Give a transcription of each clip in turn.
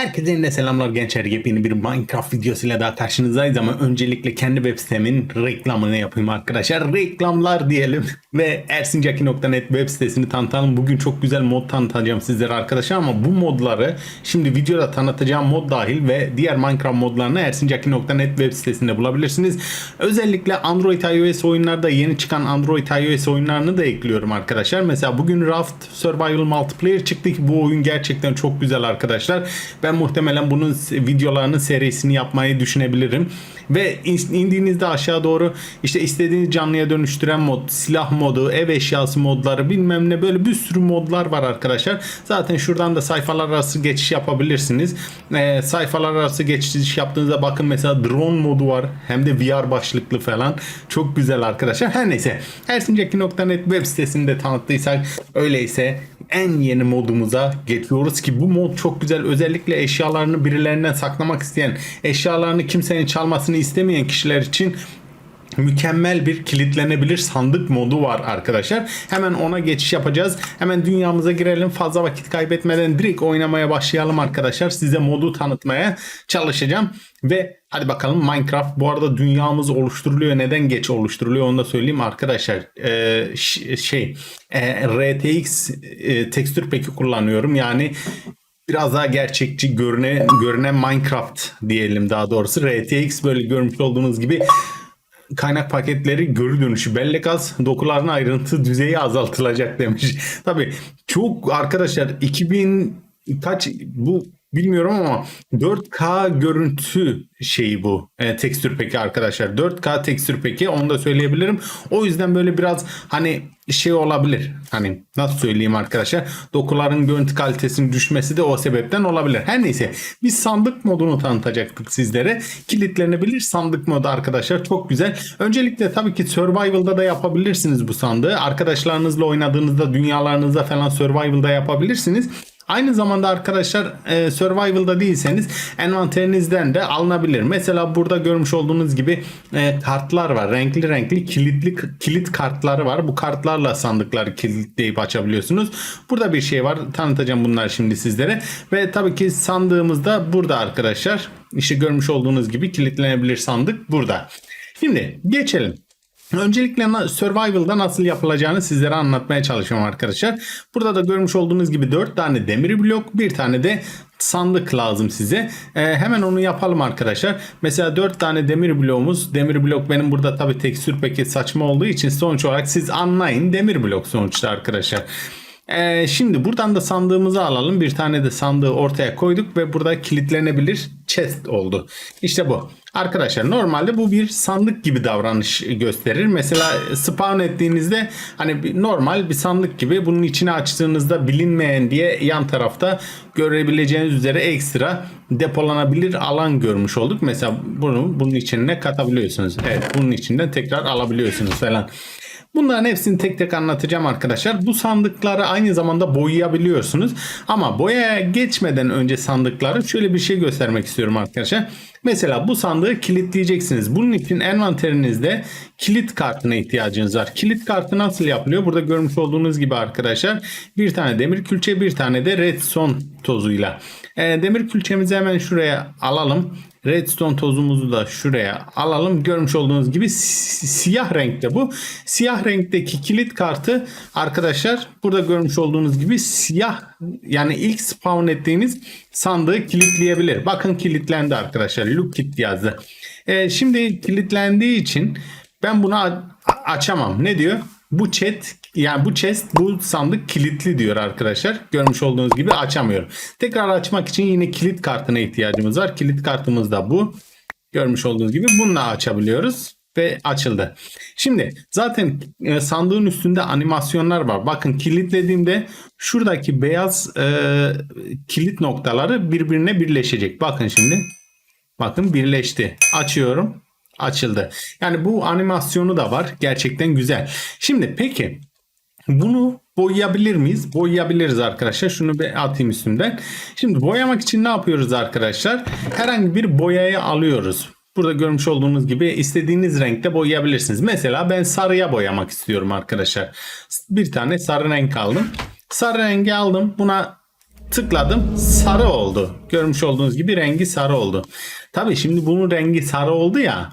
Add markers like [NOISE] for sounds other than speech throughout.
Herkese yine selamlar gençler. Yepyeni bir Minecraft videosuyla daha karşınızdayız ama öncelikle kendi web sitemin reklamını yapayım arkadaşlar. Reklamlar diyelim [LAUGHS] ve ersincaki.net web sitesini tanıtalım. Bugün çok güzel mod tanıtacağım sizlere arkadaşlar ama bu modları şimdi videoda tanıtacağım mod dahil ve diğer Minecraft modlarını ersincaki.net web sitesinde bulabilirsiniz. Özellikle Android iOS oyunlarda yeni çıkan Android iOS oyunlarını da ekliyorum arkadaşlar. Mesela bugün Raft Survival Multiplayer çıktı ki bu oyun gerçekten çok güzel arkadaşlar. Ben muhtemelen bunun videolarının serisini yapmayı düşünebilirim. Ve in- indiğinizde aşağı doğru işte istediğiniz canlıya dönüştüren mod, silah modu, ev eşyası modları bilmem ne böyle bir sürü modlar var arkadaşlar. Zaten şuradan da sayfalar arası geçiş yapabilirsiniz. Ee, sayfalar arası geçiş yaptığınızda bakın mesela drone modu var. Hem de VR başlıklı falan. Çok güzel arkadaşlar. Her neyse. Ersinceki.net web sitesinde tanıttıysak öyleyse en yeni modumuza geçiyoruz ki bu mod çok güzel. Özellikle eşyalarını birilerinden saklamak isteyen, eşyalarını kimsenin çalmasını istemeyen kişiler için mükemmel bir kilitlenebilir sandık modu var arkadaşlar. Hemen ona geçiş yapacağız. Hemen dünyamıza girelim. Fazla vakit kaybetmeden direkt oynamaya başlayalım arkadaşlar. Size modu tanıtmaya çalışacağım. Ve hadi bakalım Minecraft bu arada dünyamız oluşturuluyor. Neden geç oluşturuluyor onu da söyleyeyim arkadaşlar. Ee, şey e, RTX e, tekstür peki kullanıyorum. Yani biraz daha gerçekçi görüne, görünen Minecraft diyelim daha doğrusu. RTX böyle görmüş olduğunuz gibi kaynak paketleri görü dönüşü bellek az dokuların ayrıntı düzeyi azaltılacak demiş. [LAUGHS] Tabi çok arkadaşlar 2000 kaç bu bilmiyorum ama 4K görüntü şeyi bu e, tekstür peki arkadaşlar 4K tekstür peki onu da söyleyebilirim. O yüzden böyle biraz hani şey olabilir. Hani nasıl söyleyeyim arkadaşlar dokuların görüntü kalitesinin düşmesi de o sebepten olabilir. Her neyse biz sandık modunu tanıtacaktık sizlere. Kilitlenebilir sandık modu arkadaşlar çok güzel. Öncelikle tabii ki survival'da da yapabilirsiniz bu sandığı. Arkadaşlarınızla oynadığınızda dünyalarınızda falan survival'da yapabilirsiniz. Aynı zamanda arkadaşlar e, survival'da değilseniz envanterinizden de alınabilir. Mesela burada görmüş olduğunuz gibi e, kartlar var. Renkli renkli kilitli kilit kartları var. Bu kartlarla sandıkları kilitleyip açabiliyorsunuz. Burada bir şey var. Tanıtacağım bunları şimdi sizlere. Ve tabii ki sandığımızda burada arkadaşlar. İşte görmüş olduğunuz gibi kilitlenebilir sandık burada. Şimdi geçelim. Öncelikle Survival'da nasıl yapılacağını sizlere anlatmaya çalışıyorum arkadaşlar. Burada da görmüş olduğunuz gibi 4 tane demir blok, bir tane de sandık lazım size. Ee, hemen onu yapalım arkadaşlar. Mesela 4 tane demir bloğumuz. Demir blok benim burada tabi tekstür paket saçma olduğu için sonuç olarak siz anlayın demir blok sonuçta arkadaşlar. Ee, şimdi buradan da sandığımızı alalım. Bir tane de sandığı ortaya koyduk ve burada kilitlenebilir chest oldu. İşte bu. Arkadaşlar normalde bu bir sandık gibi davranış gösterir. Mesela spawn ettiğinizde hani normal bir sandık gibi bunun içini açtığınızda bilinmeyen diye yan tarafta görebileceğiniz üzere ekstra depolanabilir alan görmüş olduk. Mesela bunu bunun içine katabiliyorsunuz. Evet bunun içinden tekrar alabiliyorsunuz falan. Bunların hepsini tek tek anlatacağım arkadaşlar. Bu sandıkları aynı zamanda boyayabiliyorsunuz. Ama boyaya geçmeden önce sandıkları şöyle bir şey göstermek istiyorum arkadaşlar. Mesela bu sandığı kilitleyeceksiniz. Bunun için envanterinizde kilit kartına ihtiyacınız var. Kilit kartı nasıl yapılıyor? Burada görmüş olduğunuz gibi arkadaşlar bir tane demir külçe bir tane de redstone tozuyla. Ee, demir külçemizi hemen şuraya alalım. Redstone tozumuzu da şuraya alalım. Görmüş olduğunuz gibi si- siyah renkte bu. Siyah renkteki kilit kartı arkadaşlar burada görmüş olduğunuz gibi siyah yani ilk spawn ettiğiniz sandığı kilitleyebilir. Bakın kilitlendi arkadaşlar. Look kit yazdı. Ee, şimdi kilitlendiği için ben bunu açamam. Ne diyor? Bu chat yani bu chest bu sandık kilitli diyor arkadaşlar. Görmüş olduğunuz gibi açamıyorum. Tekrar açmak için yine kilit kartına ihtiyacımız var. Kilit kartımız da bu. Görmüş olduğunuz gibi bununla açabiliyoruz ve açıldı. Şimdi zaten e, sandığın üstünde animasyonlar var. Bakın kilitlediğimde şuradaki beyaz e, kilit noktaları birbirine birleşecek. Bakın şimdi. Bakın birleşti. Açıyorum. Açıldı. Yani bu animasyonu da var. Gerçekten güzel. Şimdi peki bunu boyayabilir miyiz? Boyayabiliriz arkadaşlar. Şunu bir atayım üstümden. Şimdi boyamak için ne yapıyoruz arkadaşlar? Herhangi bir boyayı alıyoruz. Burada görmüş olduğunuz gibi istediğiniz renkte boyayabilirsiniz. Mesela ben sarıya boyamak istiyorum arkadaşlar. Bir tane sarı renk aldım. Sarı rengi aldım. Buna tıkladım sarı oldu. Görmüş olduğunuz gibi rengi sarı oldu. Tabii şimdi bunun rengi sarı oldu ya.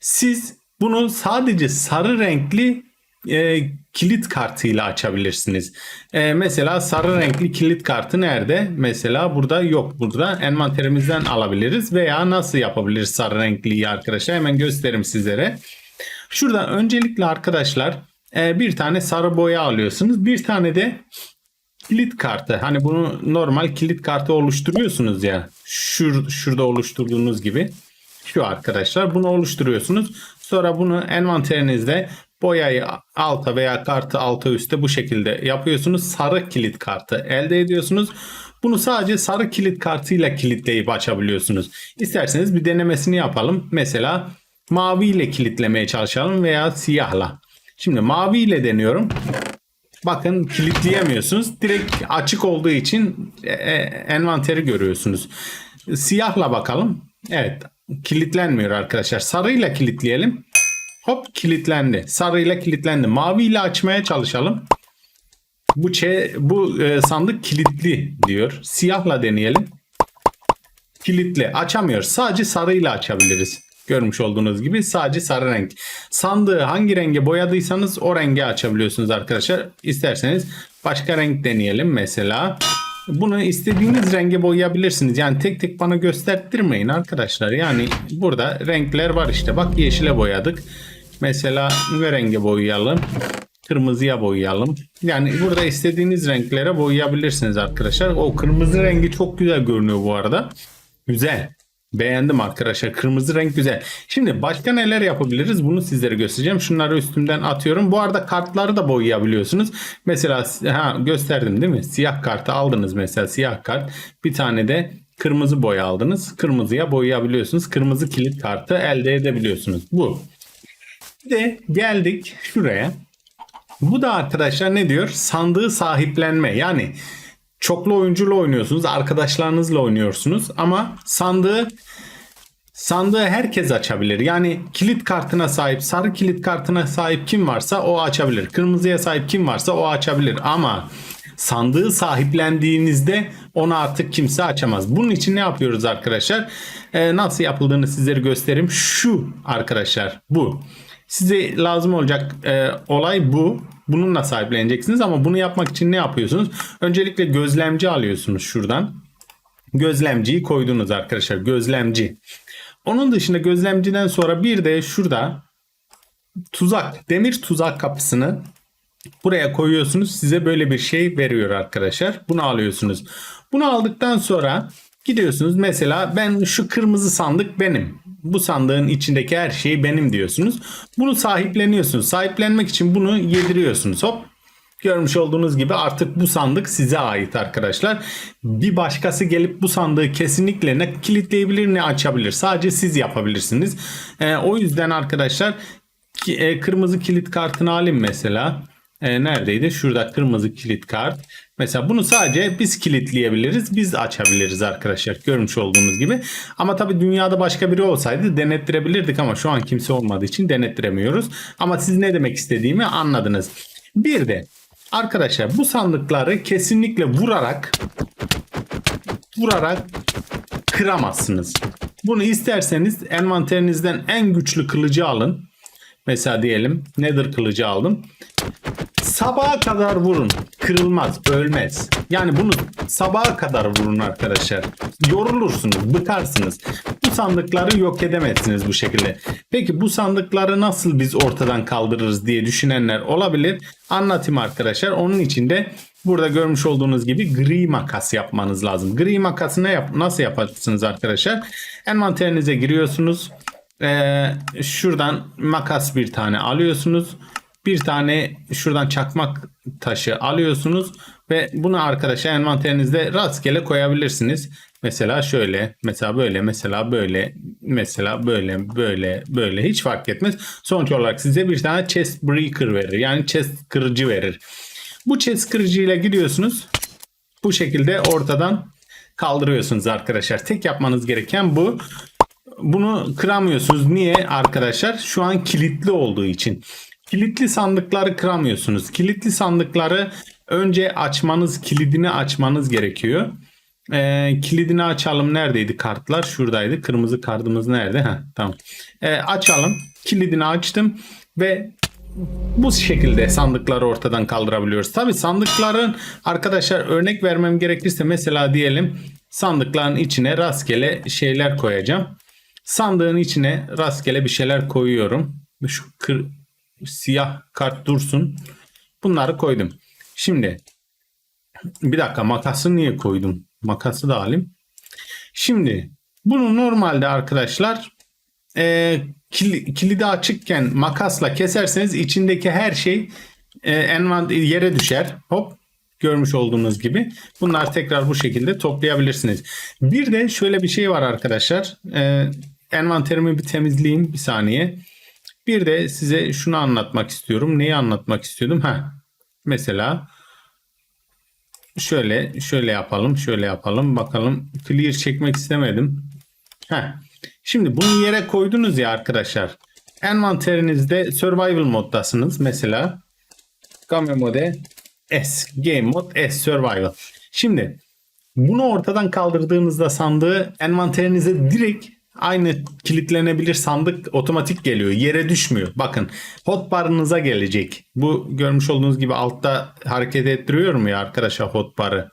Siz bunu sadece sarı renkli e, kilit kartıyla açabilirsiniz. E, mesela sarı renkli kilit kartı nerede? Mesela burada yok. Burada envanterimizden alabiliriz veya nasıl yapabiliriz sarı renkliyi arkadaşlar? Hemen göstereyim sizlere. Şurada öncelikle arkadaşlar e, bir tane sarı boya alıyorsunuz. Bir tane de kilit kartı. Hani bunu normal kilit kartı oluşturuyorsunuz ya. Şur, şurada oluşturduğunuz gibi. Şu arkadaşlar bunu oluşturuyorsunuz. Sonra bunu envanterinizde boyayı alta veya kartı alta üstte bu şekilde yapıyorsunuz. Sarı kilit kartı elde ediyorsunuz. Bunu sadece sarı kilit kartıyla kilitleyip açabiliyorsunuz. İsterseniz bir denemesini yapalım. Mesela mavi ile kilitlemeye çalışalım veya siyahla. Şimdi mavi ile deniyorum. Bakın kilitleyemiyorsunuz. Direkt açık olduğu için e, e, envanteri görüyorsunuz. Siyahla bakalım. Evet kilitlenmiyor arkadaşlar. Sarıyla kilitleyelim. Hop kilitlendi. Sarıyla kilitlendi. Maviyle açmaya çalışalım. Bu çe bu e, sandık kilitli diyor. Siyahla deneyelim. Kilitli. Açamıyor. Sadece sarıyla açabiliriz. Görmüş olduğunuz gibi sadece sarı renk. Sandığı hangi renge boyadıysanız o renge açabiliyorsunuz arkadaşlar. İsterseniz başka renk deneyelim mesela. Bunu istediğiniz renge boyayabilirsiniz. Yani tek tek bana gösterttirmeyin arkadaşlar. Yani burada renkler var işte. Bak yeşile boyadık. Mesela ne renge boyayalım? Kırmızıya boyayalım. Yani burada istediğiniz renklere boyayabilirsiniz arkadaşlar. O kırmızı rengi çok güzel görünüyor bu arada. Güzel. Beğendim arkadaşlar. Kırmızı renk güzel. Şimdi başka neler yapabiliriz? Bunu sizlere göstereceğim. Şunları üstümden atıyorum. Bu arada kartları da boyayabiliyorsunuz. Mesela ha, gösterdim değil mi? Siyah kartı aldınız mesela siyah kart. Bir tane de kırmızı boya aldınız. Kırmızıya boyayabiliyorsunuz. Kırmızı kilit kartı elde edebiliyorsunuz. Bu. Bir de geldik şuraya. Bu da arkadaşlar ne diyor? Sandığı sahiplenme. Yani çoklu oyuncuyla oynuyorsunuz, arkadaşlarınızla oynuyorsunuz ama sandığı sandığı herkes açabilir. Yani kilit kartına sahip, sarı kilit kartına sahip kim varsa o açabilir. Kırmızıya sahip kim varsa o açabilir ama sandığı sahiplendiğinizde onu artık kimse açamaz. Bunun için ne yapıyoruz arkadaşlar? Ee, nasıl yapıldığını sizlere göstereyim. Şu arkadaşlar bu. Size lazım olacak e, olay bu. Bununla sahipleneceksiniz ama bunu yapmak için ne yapıyorsunuz? Öncelikle gözlemci alıyorsunuz şuradan. Gözlemciyi koydunuz arkadaşlar. Gözlemci. Onun dışında gözlemciden sonra bir de şurada tuzak, demir tuzak kapısını buraya koyuyorsunuz. Size böyle bir şey veriyor arkadaşlar. Bunu alıyorsunuz. Bunu aldıktan sonra gidiyorsunuz. Mesela ben şu kırmızı sandık benim. Bu sandığın içindeki her şey benim diyorsunuz. Bunu sahipleniyorsunuz. Sahiplenmek için bunu yediriyorsunuz. Hop Görmüş olduğunuz gibi artık bu sandık size ait arkadaşlar. Bir başkası gelip bu sandığı kesinlikle ne kilitleyebilir ne açabilir. Sadece siz yapabilirsiniz. Ee, o yüzden arkadaşlar ki, e, kırmızı kilit kartını alayım mesela. E, neredeydi? Şurada kırmızı kilit kart. Mesela bunu sadece biz kilitleyebiliriz. Biz açabiliriz arkadaşlar. Görmüş olduğunuz gibi. Ama tabii dünyada başka biri olsaydı denettirebilirdik ama şu an kimse olmadığı için denettiremiyoruz. Ama siz ne demek istediğimi anladınız. Bir de arkadaşlar bu sandıkları kesinlikle vurarak vurarak kıramazsınız. Bunu isterseniz envanterinizden en güçlü kılıcı alın. Mesela diyelim Nether kılıcı aldım. Sabaha kadar vurun. Kırılmaz, ölmez. Yani bunu sabaha kadar vurun arkadaşlar. Yorulursunuz, bıkarsınız. Bu sandıkları yok edemezsiniz bu şekilde. Peki bu sandıkları nasıl biz ortadan kaldırırız diye düşünenler olabilir. Anlatayım arkadaşlar. Onun için de burada görmüş olduğunuz gibi gri makas yapmanız lazım. Gri makası ne yap nasıl yaparsınız arkadaşlar? Envanterinize giriyorsunuz. Ee, şuradan makas bir tane alıyorsunuz. Bir tane şuradan çakmak taşı alıyorsunuz ve bunu arkadaşlar envanterinizde rastgele koyabilirsiniz. Mesela şöyle, mesela böyle, mesela böyle, mesela böyle, böyle, böyle hiç fark etmez. Sonuç olarak size bir tane chest breaker verir. Yani chest kırıcı verir. Bu chest kırıcıyla gidiyorsunuz. Bu şekilde ortadan kaldırıyorsunuz arkadaşlar. Tek yapmanız gereken bu. Bunu kıramıyorsunuz. Niye arkadaşlar? Şu an kilitli olduğu için. Kilitli sandıkları kıramıyorsunuz. Kilitli sandıkları önce açmanız kilidini açmanız gerekiyor. Ee, kilidini açalım. Neredeydi kartlar? Şuradaydı. Kırmızı kartımız nerede? Heh, tamam. Ee, açalım. Kilidini açtım ve bu şekilde sandıkları ortadan kaldırabiliyoruz. Tabi sandıkların arkadaşlar örnek vermem gerekirse mesela diyelim sandıkların içine rastgele şeyler koyacağım. Sandığın içine rastgele bir şeyler koyuyorum. Şu kır, siyah kart dursun. Bunları koydum. Şimdi bir dakika makası niye koydum? Makası da alayım. Şimdi bunu normalde arkadaşlar e, kil- kilidi açıkken makasla keserseniz içindeki her şey e, yere düşer. Hop görmüş olduğunuz gibi. Bunlar tekrar bu şekilde toplayabilirsiniz. Bir de şöyle bir şey var arkadaşlar. E, envanterimi bir temizleyeyim bir saniye. Bir de size şunu anlatmak istiyorum. Neyi anlatmak istiyordum? Ha. Mesela şöyle şöyle yapalım, şöyle yapalım. Bakalım clear çekmek istemedim. Heh. Şimdi bunu yere koydunuz ya arkadaşlar. Envanterinizde survival moddasınız. Mesela Game Mode S. Game Mode S Survival. Şimdi bunu ortadan kaldırdığınızda sandığı envanterinize direkt aynı kilitlenebilir sandık otomatik geliyor. Yere düşmüyor. Bakın hotbarınıza gelecek. Bu görmüş olduğunuz gibi altta hareket ettiriyorum ya arkadaşlar hotbarı.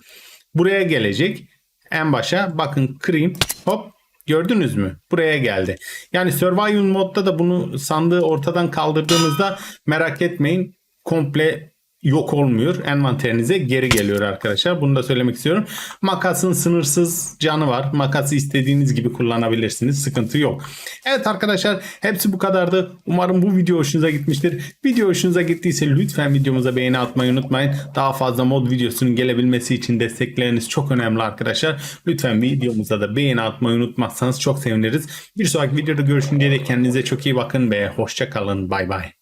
Buraya gelecek. En başa bakın kırayım. Hop Gördünüz mü? Buraya geldi. Yani survival modda da bunu sandığı ortadan kaldırdığınızda merak etmeyin komple yok olmuyor. Envanterinize geri geliyor arkadaşlar. Bunu da söylemek istiyorum. Makasın sınırsız canı var. Makası istediğiniz gibi kullanabilirsiniz. Sıkıntı yok. Evet arkadaşlar hepsi bu kadardı. Umarım bu video hoşunuza gitmiştir. Video hoşunuza gittiyse lütfen videomuza beğeni atmayı unutmayın. Daha fazla mod videosunun gelebilmesi için destekleriniz çok önemli arkadaşlar. Lütfen videomuza da beğeni atmayı unutmazsanız çok seviniriz. Bir sonraki videoda görüşün diye de kendinize çok iyi bakın ve hoşça kalın. Bay bay.